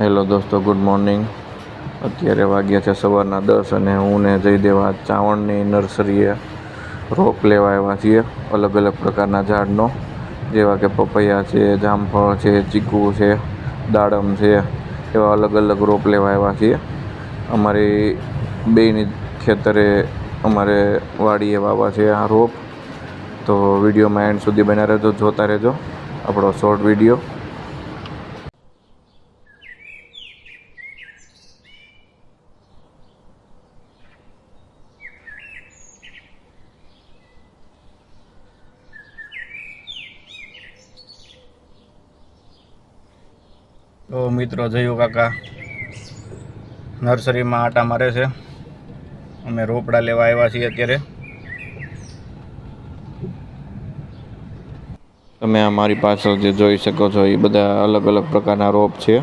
Hello દોસ્તો, good morning. અત્યારે વાગ્યા છે સવારના દસ અને હું ને જયદેવા ચાવણની નર્સરીએ રોપ લેવા આવ્યા છીએ, અલગ અલગ પ્રકારના ઝાડનો, જેવા કે પપૈયા છે, જામફળ છે, ચીકુ છે, દાડમ છે, એવા અલગ અલગ રોપ લેવા આવ્યા છીએ. અમારી બેયની ખેતરે અમારે વાડીએ વાવા છે આ રોપ. તો વિડીયોમાં એન્ડ સુધી બન્યા રહેજો, જોતા રહેજો. આપણો શોર્ટ વીડિયો તો મિત્રો, જયો કાકા. નર્સરીમાં આટા મારે છે. અમે રોપડા લેવા આવ્યા છીએ અત્યારે. તમે આ મારી પાછળ જે જોઈ શકો છો, એ બધા અલગ અલગ પ્રકારના રોપ છે.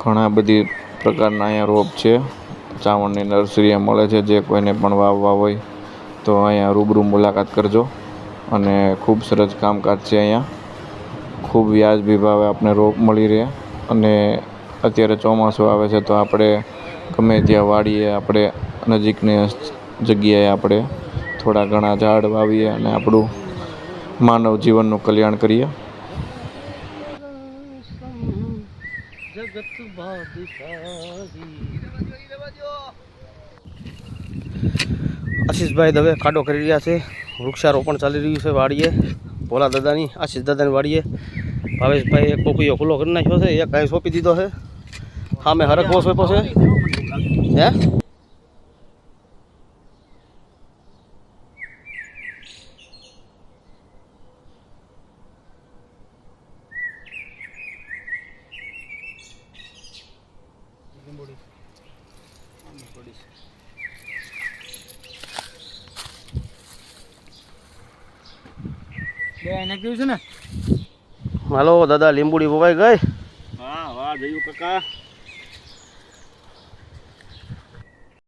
ઘણા બધી પ્રકારના અહીંયા રોપ છે. ચાવણની નર્સરી મળે છે, જે કોઈને પણ વાવવા હોય તો અહીંયા રૂબરૂ મુલાકાત કરજો. અને ખૂબ સરસ કામકાજ છે અહીંયા. ખૂબ વ્યાજબી ભાવે આપણે રોપ મળી રહે. અને અત્યારે ચોમાસું આવે છે તો આપણે ગમે ત્યાં વાડીએ આપણે નજીકની જગ્યાએ આપણે થોડા ઘણા ઝાડ વાવીએ અને આપણું માનવ જીવનનું કલ્યાણ કરીએ. આશીષભાઈ દવે ખાડો કરી રહ્યા છે. વૃક્ષારોપણ ચાલી રહ્યું છે વાડીએ. ભોલા દાદાની આશીષ દાદાની વાડીએ. ભાવેશભાઈ એક કોકીયો ખુલ્લો કરી નાખ્યો છે, એક અહીં સોંપી દીધો છે. સામે હરકવો સોંપ્યો છે. હે? હાલો દાદા લીંબુડી વવાઈ ગઈ? હા વાહ જયું કાકા.